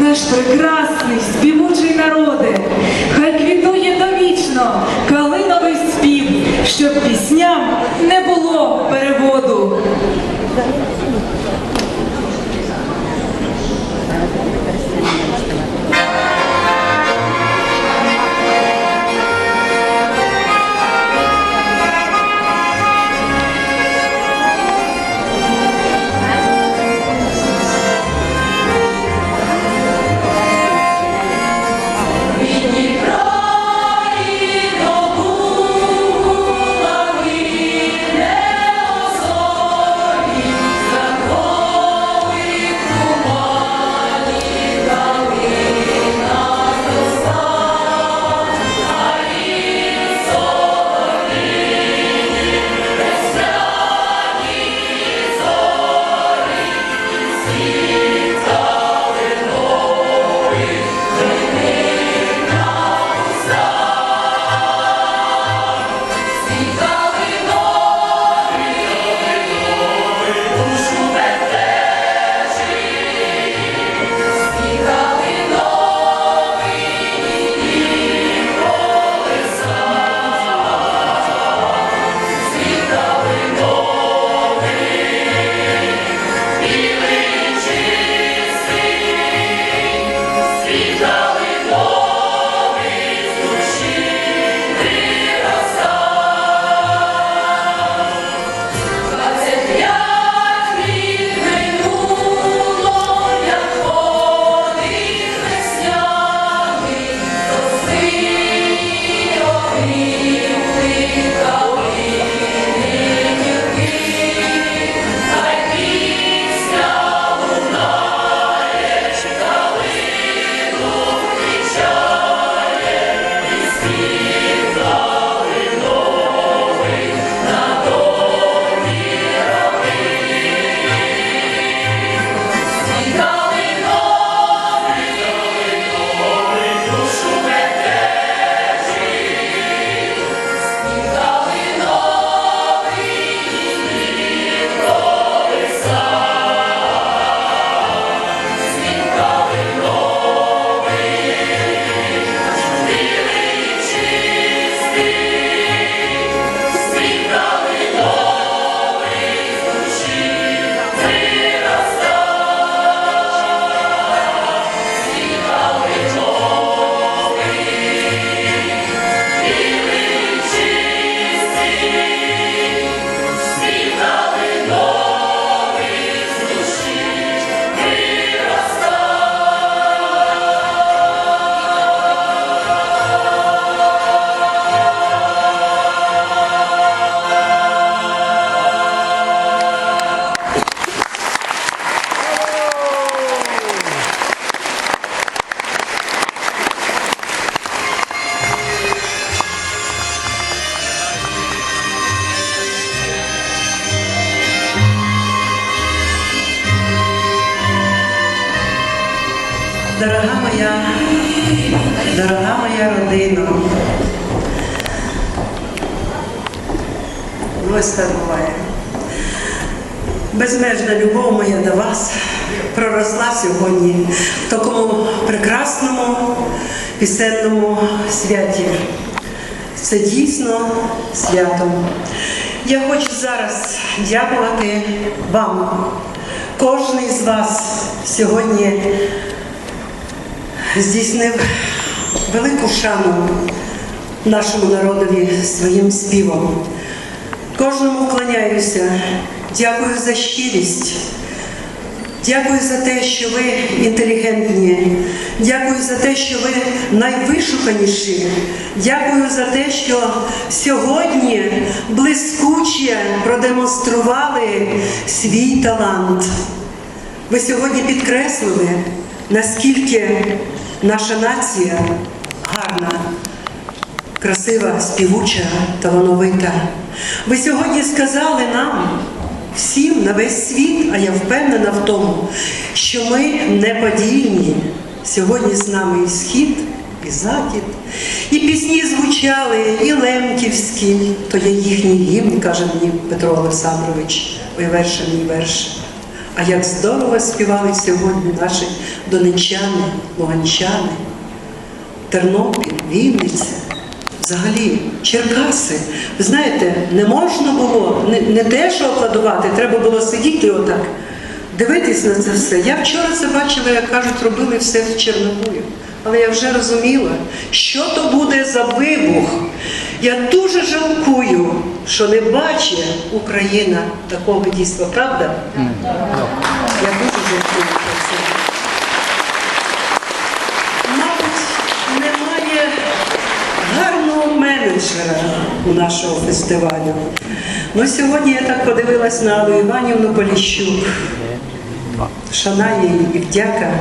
наш прекрасний співучий народи, хай квітує довічно калиновий спів, щоб пісням не було переводу. Дорога моя, дорога моя родина. Ось так буває. Безмежна любов моя до вас проросла сьогодні в такому прекрасному пісенному святі. Це дійсно свято. Я хочу зараз дякувати вам. Кожний з вас сьогодні здійснив велику шану нашому народові своїм співом. Кожному вклоняюся, дякую за щирість, дякую за те, що ви інтелігентні, дякую за те, що ви найвишуканіші, дякую за те, що сьогодні блискуче продемонстрували свій талант. Ви сьогодні підкреслили, наскільки наша нація гарна, красива, співуча, талановита. Ви сьогодні сказали нам, всім на весь світ, а я впевнена в тому, що ми неподільні. Сьогодні з нами і схід, і захід, і пісні звучали, і лемківські, то є їхній гімн, каже мені Петро Олександрович, ой верше мій верш. А як здорово співали сьогодні наші донечани, луганчани, Тернопіль, Вінниця, взагалі Черкаси. Ви знаєте, не можна було не, не те, що аплодувати, треба було сидіти отак, дивитись на це все. Я вчора це бачила, як кажуть, робили все в Черногую. Але я вже розуміла, що то буде за вибух. Я дуже жалкую, що не бачить Україна такого дійства, правда? Я дуже жалкую про це. Мабуть, немає гарного менеджера у нашого фестивалю. Ну, сьогодні я так подивилась на Аллу Іванівну Поліщук. Шана їй і вдяка.